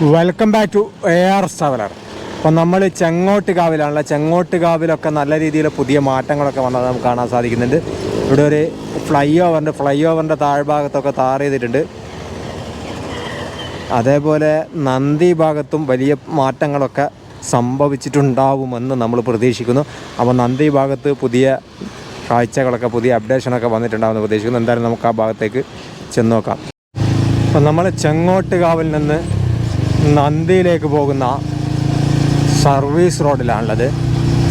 Welcome back to A R traveller അപ്പം നമ്മൾ ചെങ്ങോട്ട് കാവിലാണല്ലോ ചെങ്ങോട്ട് കാവിലൊക്കെ നല്ല രീതിയിൽ പുതിയ മാറ്റങ്ങളൊക്കെ വന്നത് നമുക്ക് കാണാൻ സാധിക്കുന്നുണ്ട്. ഇവിടെ ഒരു ഫ്ലൈ ഓവറിന്റെ ഫ്ലൈ ഓവറിന്റെ താഴ്ഭാഗത്തൊക്കെ താർ ചെയ്തിട്ടുണ്ട്. അതേപോലെ നന്ദി ഭാഗത്തും വലിയ മാറ്റങ്ങളൊക്കെ സംഭവിച്ചിട്ടുണ്ടാവുമെന്ന് നമ്മൾ പ്രതീക്ഷിക്കുന്നു. അപ്പോൾ നന്ദി ഭാഗത്ത് പുതിയ കാഴ്ചകളൊക്കെ പുതിയ അപ്ഡേഷനൊക്കെ വന്നിട്ടുണ്ടാവുമെന്ന് പ്രതീക്ഷിക്കുന്നു. എന്തായാലും നമുക്ക് ആ ഭാഗത്തേക്ക് ചെന്ന് നോക്കാം. അപ്പം നമ്മൾ ചെങ്ങോട്ടുകാവിൽ നിന്ന് നന്ദിയിലേക്ക് പോകുന്ന സർവീസ് റോഡിലാണുള്ളത്.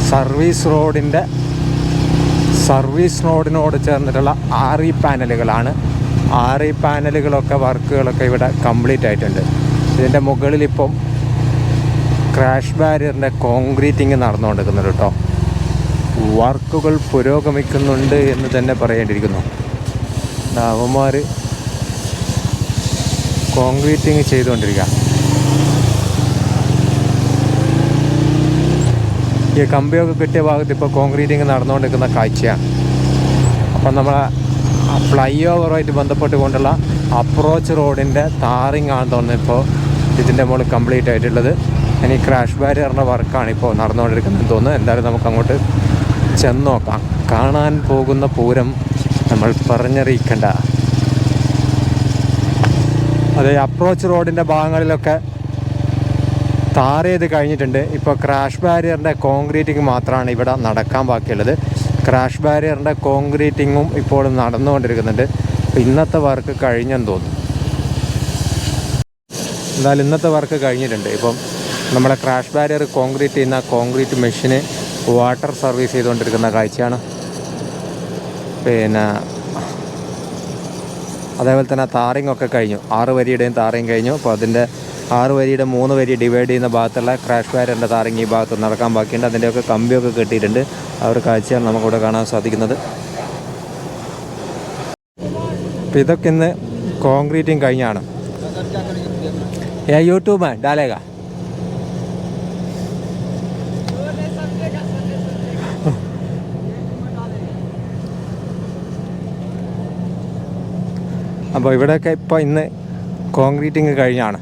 സർവീസ് റോഡിന്റെ സർവീസ് റോഡിനോട് ചേർന്നിട്ടുള്ള ആറി പാനലുകളാണ്. ആറി പാനലുകളൊക്കെ വർക്കുകളൊക്കെ ഇവിടെ കംപ്ലീറ്റ് ആയിട്ടുണ്ട്. ഇതിന്റെ മുകളിൽ ഇപ്പം ക്രാഷ് ബാരിയറിന്റെ കോൺക്രീറ്റിങ് നടന്നുകൊണ്ടിരിക്കുന്നുണ്ട് കേട്ടോ. വർക്കുകൾ പുരോഗമിക്കുന്നുണ്ട് എന്ന് തന്നെ പറയേണ്ടിയിരിക്കുന്നു. അവന്മാർ കോൺക്രീറ്റിങ് ചെയ്തുകൊണ്ടിരിക്കുക ഈ കമ്പിയൊക്കെ കിട്ടിയ ഭാഗത്ത് ഇപ്പോൾ കോൺക്രീറ്റിങ് നടന്നുകൊണ്ടിരിക്കുന്ന കാഴ്ചയാണ്. അപ്പം നമ്മൾ ഫ്ലൈ ഓവറുമായിട്ട് ബന്ധപ്പെട്ടുകൊണ്ടുള്ള അപ്രോച്ച് റോഡിന്റെ താറിങ് ആണ് തോന്നുന്നത് ഇപ്പോൾ ഇതിന്റെ മുകളിൽ കംപ്ലീറ്റ് ആയിട്ടുള്ളത്. ഇനി ക്രാഷ് ബാരിയറിന്റെ വർക്കാണ് ഇപ്പോൾ നടന്നുകൊണ്ടിരിക്കുന്നത് തോന്നുന്നു എന്തായാലും നമുക്ക് അങ്ങോട്ട് ചെന്ന് നോക്കാം. കാണാൻ പോകുന്ന പൂരം നമ്മൾ പറഞ്ഞറിയിക്കേണ്ട. അതെ അപ്രോച്ച് റോഡിന്റെ ഭാഗങ്ങളിലൊക്കെ ടാർ ചെയ്ത് കഴിഞ്ഞിട്ടുണ്ട്. ഇപ്പോൾ ക്രാഷ് ബാരിയറിന്റെ കോൺക്രീറ്റിംഗ് മാത്രമാണ് ഇവിടെ നടക്കാൻ ബാക്കിയുള്ളത്. ക്രാഷ് ബാരിയറിന്റെ കോൺക്രീറ്റിങ്ങും ഇപ്പോൾ നടന്നുകൊണ്ടിരിക്കുന്നുണ്ട്. ഇന്നത്തെ വർക്ക് കഴിഞ്ഞെന്ന് തോന്നുന്നു. എന്തായാലും ഇന്നത്തെ വർക്ക് കഴിഞ്ഞിട്ടുണ്ട്. ഇപ്പം നമ്മുടെ ക്രാഷ് ബാരിയർ കോൺക്രീറ്റ് ചെയ്യുന്ന കോൺക്രീറ്റ് മെഷീന് വാട്ടർ സർവീസ് ചെയ്തുകൊണ്ടിരിക്കുന്ന കാഴ്ചയാണ്. പിന്നെ അതേപോലെ തന്നെ താറിങ്ങൊക്കെ കഴിഞ്ഞു. ആറ് വരിയുടെയും താറിങ് കഴിഞ്ഞു. അപ്പോൾ അതിന്റെ ആറ് വരിയുടെ മൂന്ന് വരി ഡിവൈഡ് ചെയ്യുന്ന ഭാഗത്തുള്ള ക്രാഷ് വയറിന്റെ താരങ്ങി ഈ ഭാഗത്ത് നടക്കാൻ ബാക്കിയുണ്ട്. അതിന്റെയൊക്കെ കമ്പിയൊക്കെ കെട്ടിയിട്ടുണ്ട്. ആ ഒരു കാഴ്ചയാണ് നമുക്കിവിടെ കാണാൻ സാധിക്കുന്നത്. അപ്പോൾ ഇതൊക്കെ ഇന്ന് കോൺക്രീറ്റിങ് കഴിഞ്ഞാണ്. യൂട്യൂബ് ഡാലേഗ. അപ്പോൾ ഇവിടെയൊക്കെ ഇപ്പോൾ ഇന്ന് കോൺക്രീറ്റിങ് കഴിഞ്ഞാണ്.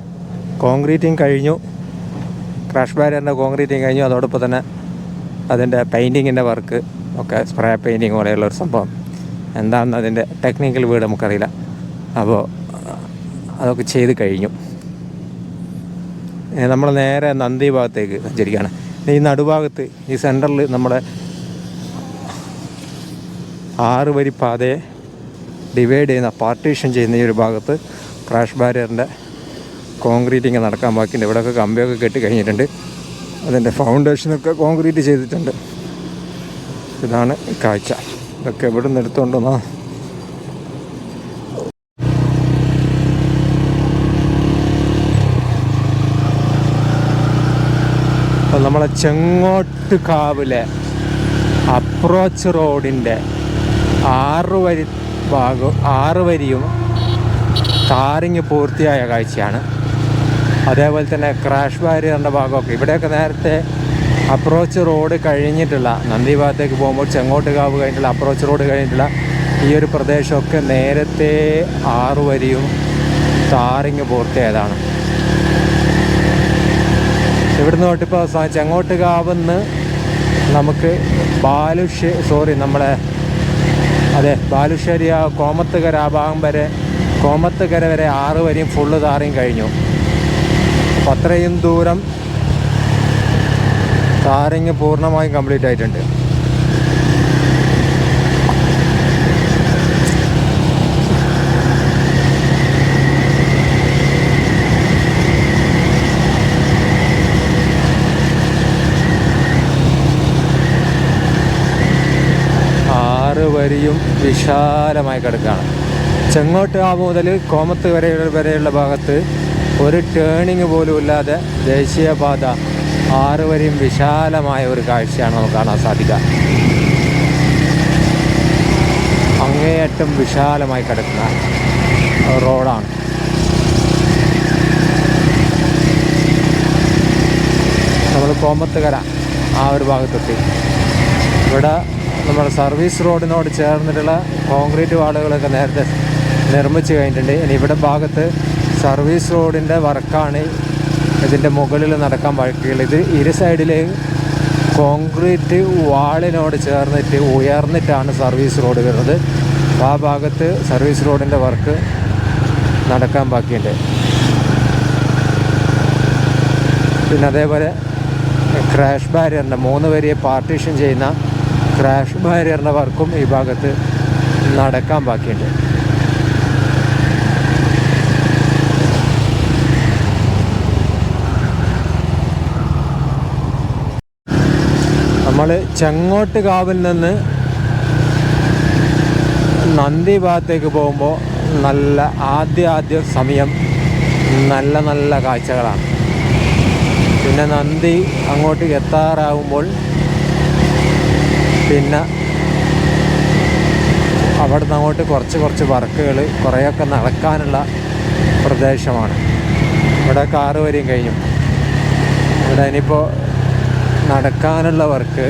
കോൺക്രീറ്റിങ് കഴിഞ്ഞു. ക്രാഷ് ബാരിയറിന്റെ കോൺക്രീറ്റിങ് കഴിഞ്ഞു. അതോടൊപ്പം തന്നെ അതിന്റെ പെയിന്റിങ്ങിന്റെ വർക്ക് ഒക്കെ സ്പ്രേ പെയിന്റിങ് പോലെയുള്ള ഒരു സംഭവം. എന്താണെന്ന് അതിന്റെ ടെക്നിക്കൽ വീട് നമുക്കറിയില്ല. അപ്പോൾ അതൊക്കെ ചെയ്ത് കഴിഞ്ഞു. നമ്മൾ നേരെ നന്ദി ഭാഗത്തേക്ക് സഞ്ചരിക്കുകയാണ്. ഈ നടുഭാഗത്ത് ഈ സെന്ററിൽ നമ്മുടെ ആറ് വരി പാതയെ ഡിവൈഡ് ചെയ്യുന്ന പാർട്ടീഷൻ ചെയ്യുന്ന ഈ ഒരു ഭാഗത്ത് ക്രാഷ് ബാരിയറിന്റെ കോൺക്രീറ്റിങ് നടക്കാൻ ബാക്കിയുണ്ട്. ഇവിടെയൊക്കെ കമ്പിയൊക്കെ കെട്ടി കഴിഞ്ഞിട്ടുണ്ട്. അതിന്റെ ഫൗണ്ടേഷനൊക്കെ കോൺക്രീറ്റ് ചെയ്തിട്ടുണ്ട്. ഇതാണ് കാഴ്ച. ഇതൊക്കെ എവിടെ നിന്ന് എടുത്തുകൊണ്ടുവന്നാ അപ്പോൾ നമ്മളെ ചെങ്ങോട്ട് കാവിലെ അപ്രോച്ച് റോഡിന്റെ ആറ് വരി ഭാഗം ആറ് വരിയും താരങ്ങ് പൂർത്തിയായ കാഴ്ചയാണ്. അതേപോലെ തന്നെ ക്രാഷ് ബാരിയറിന്റെ ഭാഗമൊക്കെ. ഇവിടെയൊക്കെ നേരത്തെ അപ്രോച്ച് റോഡ് കഴിഞ്ഞിട്ടുള്ള നന്ദി ഭാഗത്തേക്ക് പോകുമ്പോൾ ചെങ്ങോട്ടുകാവ് കഴിഞ്ഞിട്ടുള്ള അപ്രോച്ച് റോഡ് കഴിഞ്ഞിട്ടുള്ള ഈ ഒരു പ്രദേശമൊക്കെ നേരത്തെ ആറ് വരിയും താറിങ് പൂർത്തിയായതാണ്. ഇവിടുന്ന് തൊട്ടിപ്പോൾ ചെങ്ങോട്ടുകാവെന്ന് നമുക്ക് ബാലുഷ് സോറി നമ്മളെ അതെ ബാലുശ്ശേരി ആ കോമത്തുകര ആ ഭാഗം വരെ കോമത്തുകര വരെ ആറ് വരെയും ഫുള്ള് താറിയും കഴിഞ്ഞു. അപ്പം അത്രയും ദൂരം താരങ്ങ് പൂർണമായും കംപ്ലീറ്റ് ആയിട്ടുണ്ട്. ആറ് വരിയും വിശാലമായി കിടക്കുകയാണ്. ചെങ്ങോട്ട് ആ മുതൽ കോമത്ത് വരെ വരെയുള്ള ഭാഗത്ത് ഒരു ടേണിങ് പോലും ഇല്ലാതെ ദേശീയപാത ആറ് വരെയും വിശാലമായ ഒരു കാഴ്ചയാണ് നമുക്ക് കാണാൻ സാധിക്കുക. അങ്ങേയറ്റം വിശാലമായി കിടക്കുന്ന റോഡാണ്. നമ്മൾ കോമത്തുകര ആ ഒരു ഭാഗത്തെത്തി. ഇവിടെ നമ്മുടെ സർവീസ് റോഡിനോട് ചേർന്നിട്ടുള്ള കോൺക്രീറ്റ് വാളുകളൊക്കെ നേരത്തെ നിർമ്മിച്ചു കഴിഞ്ഞിട്ടുണ്ട്. ഇനി ഇവിടെ ഭാഗത്ത് സർവീസ് റോഡിന്റെ വർക്കാണ് ഇതിന്റെ മുകളിൽ നടക്കാൻ ബാക്കിയുള്ളൂ ഇത് ഇരു സൈഡിലെയും കോൺക്രീറ്റ് വാളിനോട് ചേർന്നിട്ട് ഉയർന്നിട്ടാണ് സർവീസ് റോഡ് വരുന്നത്. ആ ഭാഗത്ത് സർവീസ് റോഡിന്റെ വർക്ക് നടക്കാൻ ബാക്കിയുണ്ട്. പിന്നെ അതേപോലെ ക്രാഷ് ബാരിയറിന്റെ മൂന്ന് വരിയെ പാർട്ടീഷൻ ചെയ്യുന്ന ക്രാഷ് ബാരിയറിന്റെ വർക്കും ഈ ഭാഗത്ത് നടക്കാൻ ബാക്കിയുണ്ട്. ചെങ്ങോട്ട് കാവിൽ നിന്ന് നന്ദി ഭാഗത്തേക്ക് പോകുമ്പോൾ നല്ല ആദ്യ ആദ്യ സമയം നല്ല നല്ല കാഴ്ചകളാണ്. പിന്നെ നന്ദി അങ്ങോട്ട് എത്താറാകുമ്പോൾ പിന്നെ അവിടെ നിന്ന് അങ്ങോട്ട് കുറച്ച് കുറച്ച് വർക്കുകൾ കുറേയൊക്കെ നടക്കാനുള്ള പ്രദേശമാണ്. ഇവിടെ കാറ് വരെയും കഴിഞ്ഞു. ഇവിടെ ഇനിയിപ്പോൾ നടക്കാനുള്ള വർക്ക്.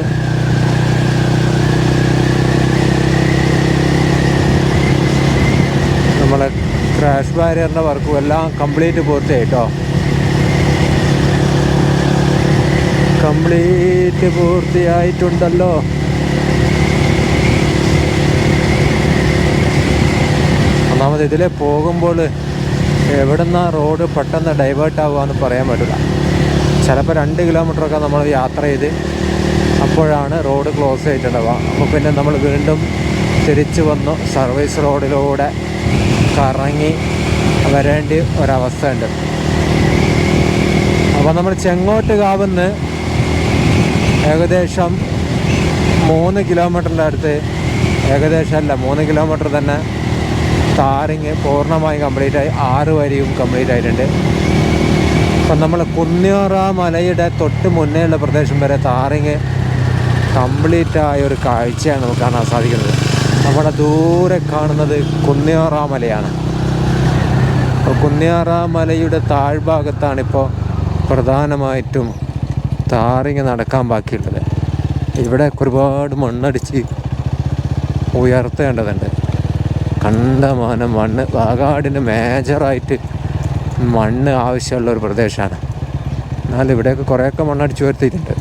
നമ്മളെ ക്രാഷ് ബാരിയറിന്റെ വർക്കും എല്ലാം കംപ്ലീറ്റ് പൂർത്തിയായിട്ടോ? കംപ്ലീറ്റ് പൂർത്തിയായിട്ടുണ്ടല്ലോ. ഒന്നാമത് ഇതിലെ പോകുമ്പോൾ എവിടുന്ന റോഡ് പെട്ടെന്ന് ഡൈവേർട്ട് എന്ന് പറയാൻ പറ്റില്ല. ചിലപ്പോൾ രണ്ട് കിലോമീറ്ററൊക്കെ നമ്മൾ യാത്ര ചെയ്ത് അപ്പോഴാണ് റോഡ് ക്ലോസ് ചെയ്തിട്ടുണ്ടാവുക. അപ്പോൾ പിന്നെ നമ്മൾ വീണ്ടും തിരിച്ചു വന്നു. സർവീസ് റോഡിലൂടെ കറങ്ങി വരേണ്ട ഒരവസ്ഥ ഉണ്ട് അപ്പോൾ നമ്മൾ ചെങ്ങോട്ട് കാവുന്ന് ഏകദേശം മൂന്ന് കിലോമീറ്ററിന്റെ അടുത്ത് ഏകദേശം അല്ല മൂന്ന് കിലോമീറ്റർ തന്നെ ടാറിങ് പൂർണമായും കംപ്ലീറ്റ് ആയി ആറ് വരിയും കംപ്ലീറ്റ് ആയിട്ടുണ്ട് അപ്പം നമ്മൾ കുന്നിയോറ മലയുടെ തൊട്ട് മുന്നേയുള്ള പ്രദേശം വരെ താറിങ് കംപ്ലീറ്റ് ആയ ഒരു കാഴ്ചയാണ് നമുക്ക് കാണാൻ സാധിക്കുന്നത്. അവിടെ ദൂരെ കാണുന്നത് കുന്നിയോറ മലയാണ്. അപ്പോൾ കുന്നിയാറ മലയുടെ താഴ്ഭാഗത്താണിപ്പോൾ പ്രധാനമായിട്ടും താറിങ് നടക്കാൻ ബാക്കിയുള്ളത്. ഇവിടെ ഒരുപാട് മണ്ണടിച്ച് ഉയർത്തേണ്ടതുണ്ട്. കണ്ടമാനം മണ്ണ് വാഗാടിന് മേജറായിട്ട് മണ്ണ് ആവശ്യമുള്ള ഒരു പ്രദേശമാണ്. എന്നാൽ ഇവിടെയൊക്കെ കുറേയൊക്കെ മണ്ണടിച്ച് ഉയർത്തിയിട്ടുണ്ട്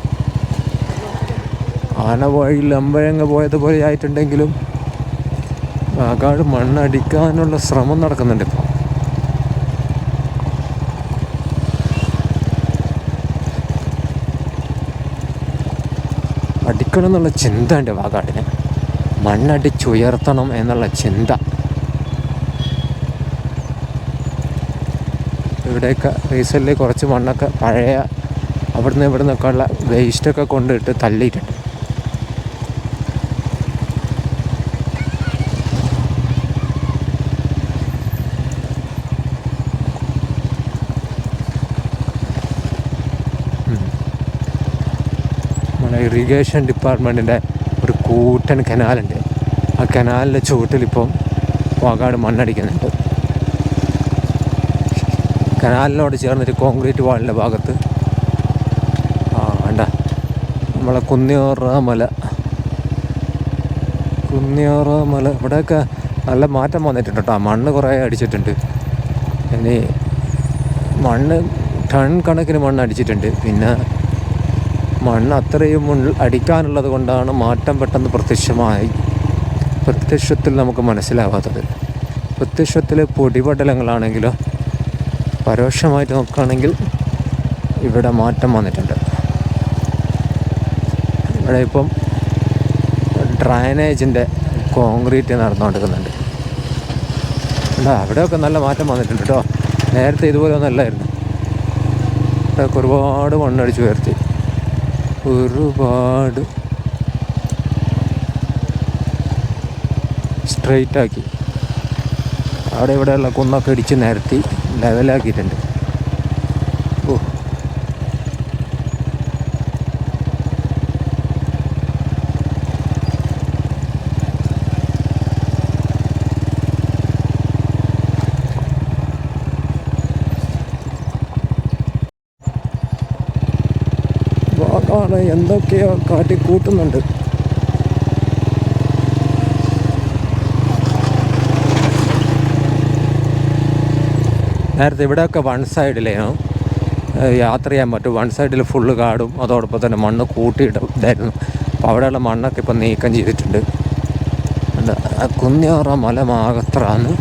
ആന വഴിയിൽ അമ്പഴങ്ങ് പോയതുപോലെ ആയിട്ടുണ്ടെങ്കിലും വാഗാട് മണ്ണടിക്കാനുള്ള ശ്രമം നടക്കുന്നുണ്ട് ഇപ്പോൾ അടിക്കണം എന്നുള്ള ചിന്ത ഉണ്ട് വാഗാടിന് മണ്ണടിച്ചുയർത്തണം എന്നുള്ള ചിന്ത. ഇവിടെയൊക്കെ റീസെന്റ് കുറച്ച് മണ്ണൊക്കെ പഴയ അവിടുന്ന് ഇവിടെ നിന്നൊക്കെ ഉള്ള വേസ്റ്റൊക്കെ കൊണ്ടിട്ട് തള്ളിയിട്ടുണ്ട്. ഇറിഗേഷൻ ഡിപ്പാർട്ട്മെന്റിന്റെ ഒരു കൂറ്റൻ കനാലുണ്ട് ആ കനാലിന്റെ ചുവട്ടിലിപ്പം വാകാട് മണ്ണടിക്കുന്നുണ്ട്. കനാലിനോട് ചേർന്നൊരു കോൺക്രീറ്റ് വാളിന്റെ ഭാഗത്ത്. ആ വേണ്ട നമ്മളെ കുന്നിയോറ മല. കുന്നിയോറ മല. ഇവിടെയൊക്കെ നല്ല മാറ്റം വന്നിട്ടുണ്ട് കേട്ടോ. മണ്ണ് കുറേ അടിച്ചിട്ടുണ്ട്. ഇനി മണ്ണ് ടൺ കണക്കിന് മണ്ണ് അടിച്ചിട്ടുണ്ട്. പിന്നെ മണ്ണ് അത്രയും അടിക്കാനുള്ളത് കൊണ്ടാണ് മാറ്റം പെട്ടെന്ന് പ്രത്യക്ഷമായി. പ്രത്യക്ഷത്തിൽ നമുക്ക് മനസ്സിലാവാത്തത്. പ്രത്യക്ഷത്തിൽ പൊടിപടലങ്ങളാണെങ്കിലോ പരോക്ഷമായിട്ട് നോക്കുകയാണെങ്കിൽ ഇവിടെ മാറ്റം വന്നിട്ടുണ്ട്. ഇവിടെ ഇപ്പം ഡ്രൈനേജിന്റെ കോൺക്രീറ്റ് നടന്നുകൊണ്ടിരിക്കുന്നുണ്ട്. എന്താ അവിടെയൊക്കെ നല്ല മാറ്റം വന്നിട്ടുണ്ട് കേട്ടോ. നേരത്തെ ഇതുപോലെ ഒന്നല്ലായിരുന്നു ഇവിടെയൊക്കെ ഒരുപാട് മണ്ണടിച്ച് ഉയർത്തി. ഒരുപാട് സ്ട്രെയിറ്റാക്കി. അവിടെ ഇവിടെയുള്ള കുന്നൊക്കെ ഇടിച്ച് നിരത്തി. ലെവലാക്കിയിട്ടുണ്ട്. ഓ. എന്തൊക്കെയോ കാട്ടി കാട്ടിക്കൂട്ടുന്നുണ്ട്. നേരത്തെ ഇവിടെയൊക്കെ വൺ സൈഡിലേനു ഏഹ്, യാത്ര ചെയ്യാൻ പറ്റും. വൺ സൈഡിൽ ഫുള്ള് കാടും അതോടൊപ്പം തന്നെ മണ്ണ് കൂട്ടിയിട്ട് അപ്പോൾ അവിടെയുള്ള മണ്ണൊക്കെ ഇപ്പം നീക്കം ചെയ്തിട്ടുണ്ട്. കുന്നിയാറ മല മാകത്രാന്ന്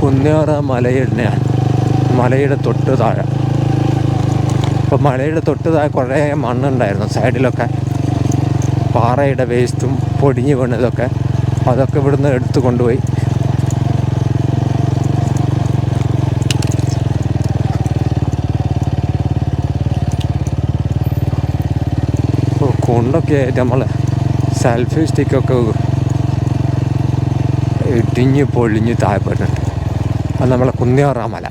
കുന്നിയാറ മലയിടനെയാണ് മലയുടെ തൊട്ട് താഴെ. ഇപ്പം മലയുടെ തൊട്ട് താഴെ കുറേ മണ്ണുണ്ടായിരുന്നു സൈഡിലൊക്കെ പാറയുടെ വേസ്റ്റും പൊടിഞ്ഞു വീണതൊക്കെ. അതൊക്കെ ഇവിടുന്ന് എടുത്തു കൊണ്ടുപോയി ഇപ്പോൾ കൊണ്ടൊക്കെ ആയിട്ട് നമ്മൾ സെൽഫി സ്റ്റിക്കൊക്കെ ഇടിഞ്ഞ് പൊളിഞ്ഞ് താഴെപ്പെടുന്നുണ്ട് അത് നമ്മളെ കുന്നിയോറാം മല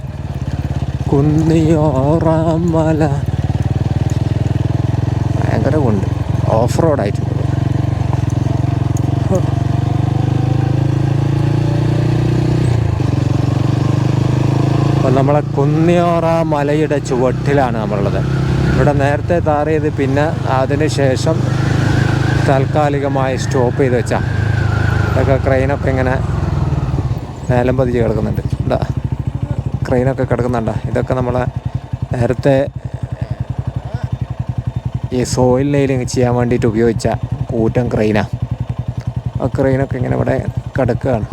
കുന്നിയോറാം മല ഭയങ്കര കൊണ്ട്. ഓഫ് റോഡായിട്ടുണ്ട് അപ്പം നമ്മളെ കുന്നിയോറ മലയുടെ ചുവട്ടിലാണ് നമ്മളുള്ളത്. ഇവിടെ നേരത്തെ താർ ചെയ്ത് പിന്നെ അതിന് ശേഷം താൽക്കാലികമായി സ്റ്റോപ്പ് ചെയ്ത് വെച്ചാൽ ഇതൊക്കെ ക്രെയിനൊക്കെ ഇങ്ങനെ നേലം പതിച്ച് കിടക്കുന്നുണ്ട്. ഇതാ ക്രെയിനൊക്കെ കിടക്കുന്നുണ്ട. ഇതൊക്കെ നമ്മളെ നേരത്തെ ഈ സോയിൽ നെയിലിങ് ചെയ്യാൻ വേണ്ടിയിട്ട് ഉപയോഗിച്ച കൂറ്റൻ ക്രെയിനാണ് ആ ക്രെയിനൊക്കെ ഇങ്ങനെ ഇവിടെ കിടക്കുകയാണ്.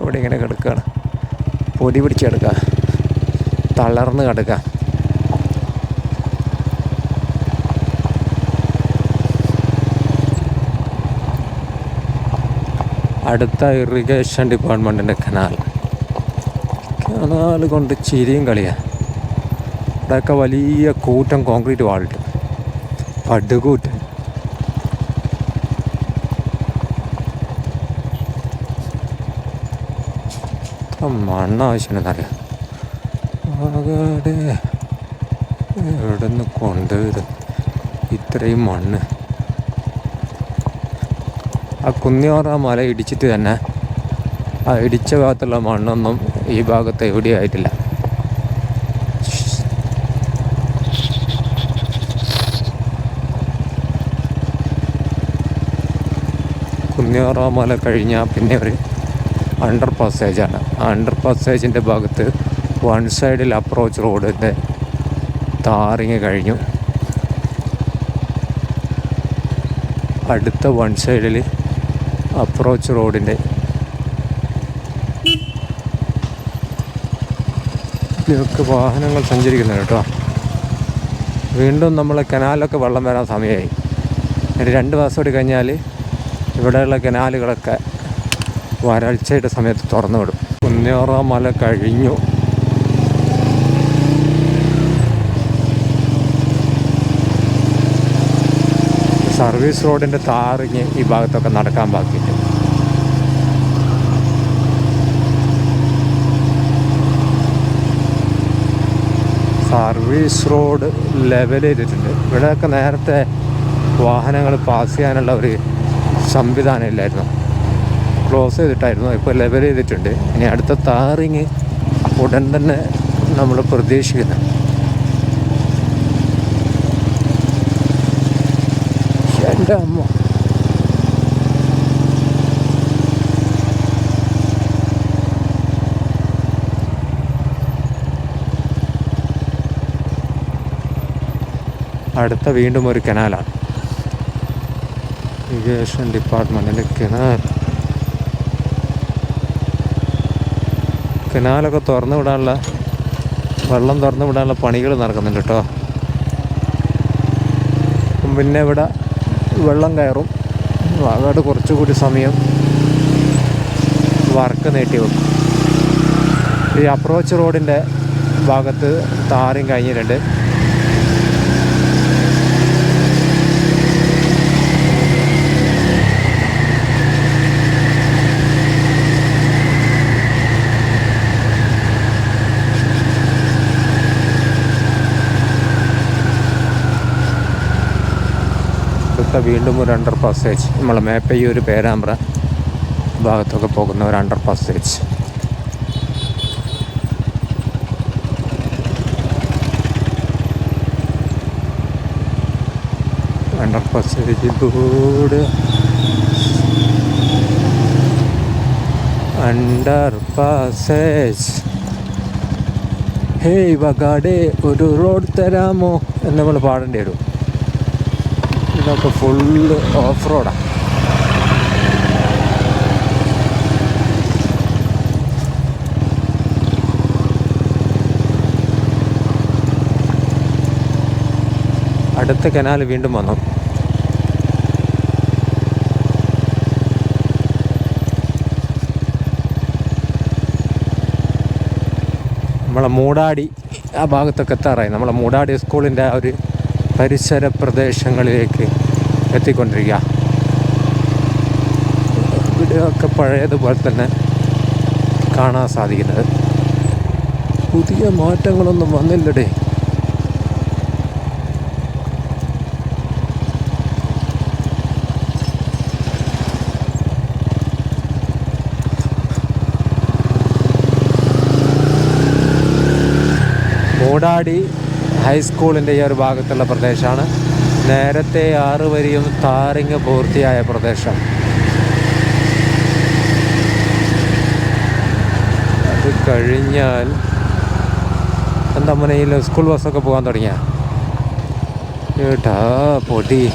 ഇവിടെ ഇങ്ങനെ കിടക്കുകയാണ്. പൊടി പിടിച്ച് കിടക്കുക. തളർന്ന് കിടക്കുക. അടുത്ത ഇറിഗേഷൻ ഡിപ്പാർട്ട്മെന്റിന്റെ കനാൽ കനാൽ കൊണ്ട് ചിരിയും കളിയാണ് ഇവിടെയൊക്കെ വലിയ കൂറ്റം കോൺക്രീറ്റ് വാളിട്ട്. പടുകൂറ്റൻ. ഇത്ര ആവശ്യമുണ്ടെന്നറിയാം എവിടെ നിന്ന് കൊണ്ടുവരും? ഇത്രയും മണ്ണ്. ആ കുന്നിയോറ മല ഇടിച്ചിട്ട് തന്നെ ആ ഇടിച്ച ഭാഗത്തുള്ള മണ്ണൊന്നും ഈ ഭാഗത്ത് എവിടെയും ആയിട്ടില്ല. കുന്നിയോറ മല കഴിഞ്ഞാൽ പിന്നെ ഒരു അണ്ടർ പാസേജാണ് ആ അണ്ടർ പാസേജിന്റെ ഭാഗത്ത് വൺ സൈഡിൽ അപ്രോച്ച് റോഡിന്റെ താറിങ് കഴിഞ്ഞു. അടുത്ത വൺ സൈഡിൽ അപ്രോച്ച് റോഡിന്റെ ഇതിലൊക്കെ വാഹനങ്ങൾ സഞ്ചരിക്കുന്നുണ്ട് കേട്ടോ. വീണ്ടും നമ്മൾ കനാലൊക്കെ വെള്ളം വരാൻ സമയമായി. ഒരു രണ്ട് മാസം കൂടി കഴിഞ്ഞാൽ ഇവിടെയുള്ള കനാലുകളൊക്കെ വരൾച്ചയുടെ സമയത്ത് തുറന്നു വിടും. കുന്നേറ മല കഴിഞ്ഞു. സർവീസ് റോഡിന്റെ താറിഞ്ഞ് ഈ ഭാഗത്തൊക്കെ നടക്കാൻ ബാക്കിയിട്ട് സർവീസ് റോഡ് ലെവൽ ചെയ്തിട്ടുണ്ട്. ഇവിടെയൊക്കെ നേരത്തെ വാഹനങ്ങൾ പാസ് ചെയ്യാനുള്ള ഒരു സംവിധാനം ഇല്ലായിരുന്നു. ക്ലോസ് ചെയ്തിട്ടായിരുന്നു. ഇപ്പോൾ ലെവൽ ചെയ്തിട്ടുണ്ട്. ഇനി അടുത്ത താറിങ് ഉടൻ തന്നെ നമ്മൾ പ്രതീക്ഷിക്കുന്നു. എന്റെ അമ്മ. അടുത്ത വീണ്ടും ഒരു കനാലാണ്. ഇറിഗേഷൻ ഡിപ്പാർട്ട്മെന്റിന്റെ കനാൽ കനാലൊക്കെ തുറന്നു വിടാനുള്ള വെള്ളം തുറന്നു വിടാനുള്ള പണികൾ നടക്കുന്നുണ്ട് കേട്ടോ. പിന്നെ ഇവിടെ വെള്ളം കയറും. അതോട് കുറച്ചുകൂടി സമയം വർക്ക് നീട്ടി വെക്കും. ഈ അപ്രോച്ച് റോഡിന്റെ ഭാഗത്ത് താരം കഴിഞ്ഞിട്ടുണ്ട്. അടുത്ത വീണ്ടും ഒരു അണ്ടർ പാസേജ് നമ്മൾ മേപ്പയ്യൂർ പേരാമ്പ്ര ഭാഗത്തൊക്കെ പോകുന്ന ഒരു അണ്ടർ പാസേജ് അണ്ടർ പാസേജ് പാസേജിലൂടെ അണ്ടർ പാസേജ് ഹേയ് വകാടെ ഒരു റോഡ് തരാമോ എന്ന് നമ്മൾ പാടേണ്ടി വരും. ഇതൊക്കെ ഫുള്ള് ഓഫ് റോഡാണ് അടുത്ത കനാൽ വീണ്ടും വന്നു. നമ്മളെ മൂടാടി ആ ഭാഗത്തൊക്കെ എത്താറായി. നമ്മളെ മൂടാടി സ്കൂളിന്റെ ആ ഒരു പരിസര പ്രദേശങ്ങളിലേക്ക് എത്തിക്കൊണ്ടിരിക്കുക. ഇവിടെയൊക്കെ പഴയതുപോലെ തന്നെ കാണാൻ സാധിക്കുന്നത്. പുതിയ മാറ്റങ്ങളൊന്നും വന്നില്ലടേ. മൂടാടി ഹൈസ്കൂളിന്റെ ഈ ഒരു ഭാഗത്തുള്ള പ്രദേശമാണ്. നേരത്തെ ആറ് വരിയും താറിങ് പൂർത്തിയായ പ്രദേശം. അത് കഴിഞ്ഞാൽ എന്താ മുനയിൽ സ്കൂൾ ബസ്സൊക്കെ പോകാൻ തുടങ്ങിയ? കേട്ടാ പൊടി.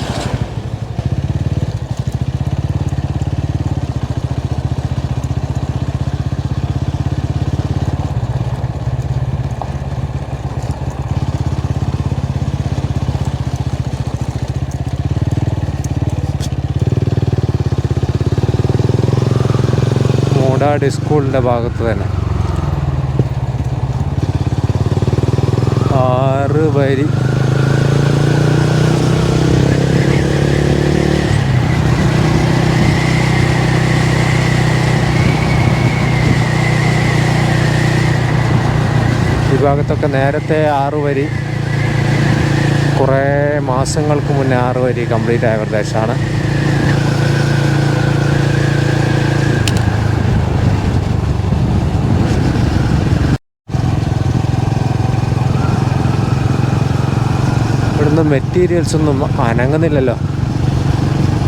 മൂടാടി സ്കൂളിന്റെ ഭാഗത്ത് തന്നെ. ആറ് വരി. ഈ ഭാഗത്തൊക്കെ നേരത്തെ ആറ് വരി. കുറേ മാസങ്ങൾക്ക് മുന്നേ ആറ് വരി കംപ്ലീറ്റ് ആയ പ്രദേശമാണ്. ഇവിടുന്ന് മെറ്റീരിയൽസ് ഒന്നും അനങ്ങുന്നില്ലല്ലോ.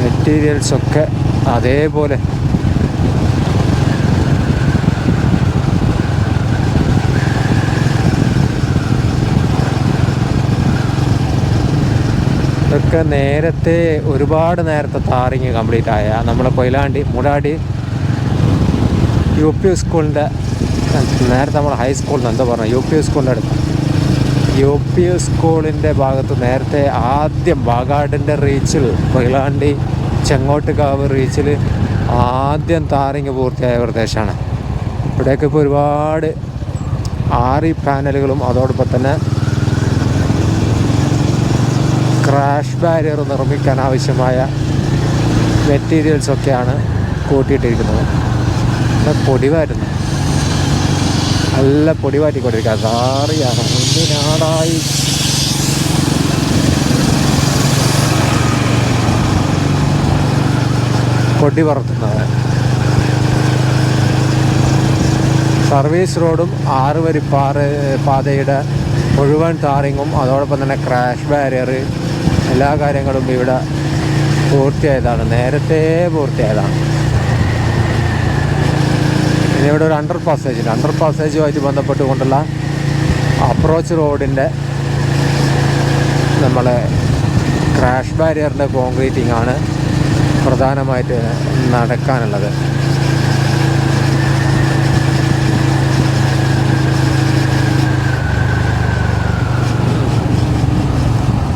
മെറ്റീരിയൽസ് ഒക്കെ അതേപോലെ. ഇതൊക്കെ നേരത്തെ ഒരുപാട് നേരത്തെ താറിങ് കംപ്ലീറ്റ് ആയ നമ്മളെ കൊയിലാണ്ടി മുടാടി യു പി സ്കൂളിന്റെ നേരത്തെ നമ്മൾ ഹൈസ്കൂളിൽ എന്താ പറഞ്ഞത്? യു പി സ്കൂളിന്റെ അടുത്ത്. യു പി സ്കൂളിന്റെ ഭാഗത്ത് നേരത്തെ ആദ്യം വാഗാടിന്റെ റീച്ചിൽ കൊയിലാണ്ടി ചെങ്ങോട്ടുകാവ് റീച്ചിൽ ആദ്യം താറിങ് പൂർത്തിയായ പ്രദേശമാണ്. ഇവിടെയൊക്കെ ഇപ്പോൾ ഒരുപാട് ആറി പാനലുകളും അതോടൊപ്പം തന്നെ ക്രാഷ് ബാരിയർ നിർമ്മിക്കാൻ ആവശ്യമായ മെറ്റീരിയൽസൊക്കെയാണ് കൂട്ടിയിട്ടിരിക്കുന്നത്. പൊടിവായിരുന്നു. നല്ല പൊടി മാറ്റിക്കൊണ്ടിരിക്കുക സാറിയാണ് കൊടി പറത്തുന്നത് സർവീസ് റോഡും ആറ് വരി പാറ പാതയുടെ മുഴുവൻ ടാറിങ്ങും അതോടൊപ്പം തന്നെ ക്രാഷ് ബാരിയർ എല്ലാ കാര്യങ്ങളും ഇവിടെ പൂർത്തിയായതാണ്. നേരത്തെ പൂർത്തിയായതാണ്. ഇവിടെ ഒരു അണ്ടർ പാസേജ് അണ്ടർ പാസേജുമായിട്ട് ബന്ധപ്പെട്ടുകൊണ്ടുള്ള അപ്രോച്ച് റോഡിന്റെ നമ്മളെ ക്രാഷ് ബാരിയറിന്റെ കോൺക്രീറ്റിംഗ് ആണ് പ്രധാനമായിട്ട് നടക്കാനുള്ളത്.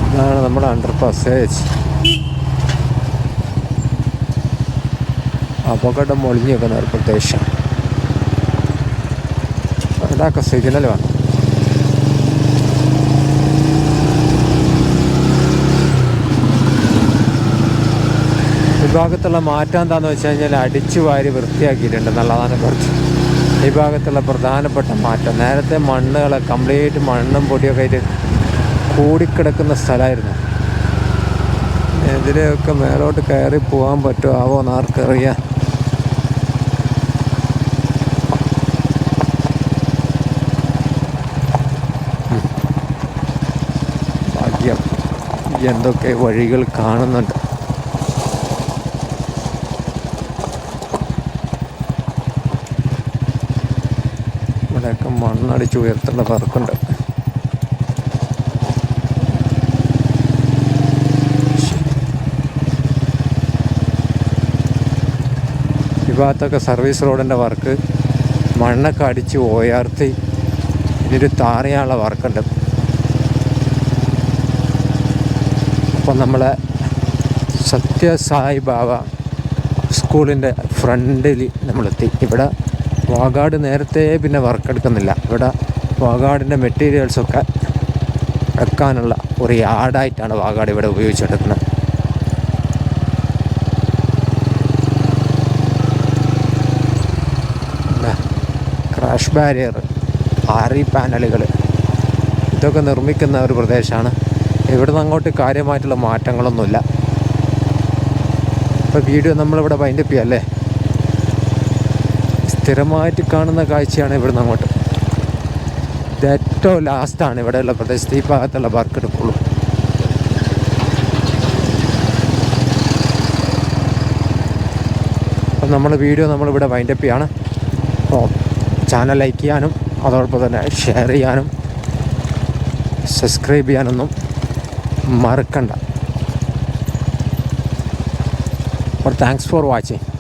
ഇതാണ് നമ്മുടെ അണ്ടർ പാസേജ് അപകടം ഒളിഞ്ഞു വെക്കുന്ന ഒരു പ്രദേശം. ഇതാക്ക സിഗ്നൽ വേണം വിഭാഗത്തുള്ള മാറ്റം എന്താണെന്ന് വെച്ച് കഴിഞ്ഞാൽ അടിച്ചു വാരി വൃത്തിയാക്കിയിട്ടുണ്ട് എന്നുള്ളതാണ് കുറച്ച്. ഈ ഭാഗത്തുള്ള പ്രധാനപ്പെട്ട മാറ്റം. നേരത്തെ മണ്ണുകൾ കംപ്ലീറ്റ് മണ്ണും പൊടിയൊക്കെ ആയിട്ട് കൂടിക്കിടക്കുന്ന സ്ഥലമായിരുന്നു. എതിരെയൊക്കെ മേലോട്ട് കയറി പോകാൻ പറ്റുമോ? ആവോ എന്ന് എന്തൊക്കെ വഴികൾ കാണുന്നുണ്ട്. ഇവിടെയൊക്കെ മണ്ണടിച്ച് ഉയർത്തേണ്ട വർക്കുണ്ട് ഈ ഭാഗത്തൊക്കെ സർവീസ് റോഡിന്റെ വർക്ക് മണ്ണൊക്കെ അടിച്ച് ഉയർത്തി. ഇതിന്റെ താറിയാനുള്ള വർക്കുണ്ട് അപ്പം നമ്മളെ സത്യസായി ബാബ സ്കൂളിന്റെ ഫ്രണ്ടിൽ നമ്മളെത്തി. ഇവിടെ വാഗാട് നേരത്തെ പിന്നെ വർക്ക് എടുക്കുന്നില്ല ഇവിടെ വാഗാടിന്റെ മെറ്റീരിയൽസൊക്കെ വെക്കാനുള്ള ഒരു യാർഡായിട്ടാണ് വാഗാട് ഇവിടെ ഉപയോഗിച്ചെടുക്കുന്നത്. ക്രാഷ് ബാരിയർ ആറി പാനലുകൾ. ഇതൊക്കെ നിർമ്മിക്കുന്ന ഒരു പ്രദേശമാണ്. ഇവിടുന്ന് അങ്ങോട്ട് കാര്യമായിട്ടുള്ള മാറ്റങ്ങളൊന്നുമില്ല. ഇപ്പോൾ വീഡിയോ നമ്മളിവിടെ വൈൻഡപ്പ് ചെയ്യാം അല്ലേ സ്ഥിരമായിട്ട് കാണുന്ന കാഴ്ചയാണ് ഇവിടുന്ന് അങ്ങോട്ട്. ഇത് ഏറ്റവും ലാസ്റ്റാണ് ഇവിടെയുള്ള പ്രദേശത്ത് ഈ ഭാഗത്തുള്ള വർക്ക് എടുക്കുള്ളൂ. അപ്പം നമ്മൾ വീഡിയോ നമ്മളിവിടെ വൈൻഡപ്പ് ചെയ്യാണ്. ചാനൽ ലൈക്ക് ചെയ്യാനും അതോടൊപ്പം തന്നെ ഷെയർ ചെയ്യാനും സബ്സ്ക്രൈബ് ചെയ്യാനൊന്നും മറക്കണ്ട. അപ്പോൾ താങ്ക്സ് ഫോർ വാച്ചിങ്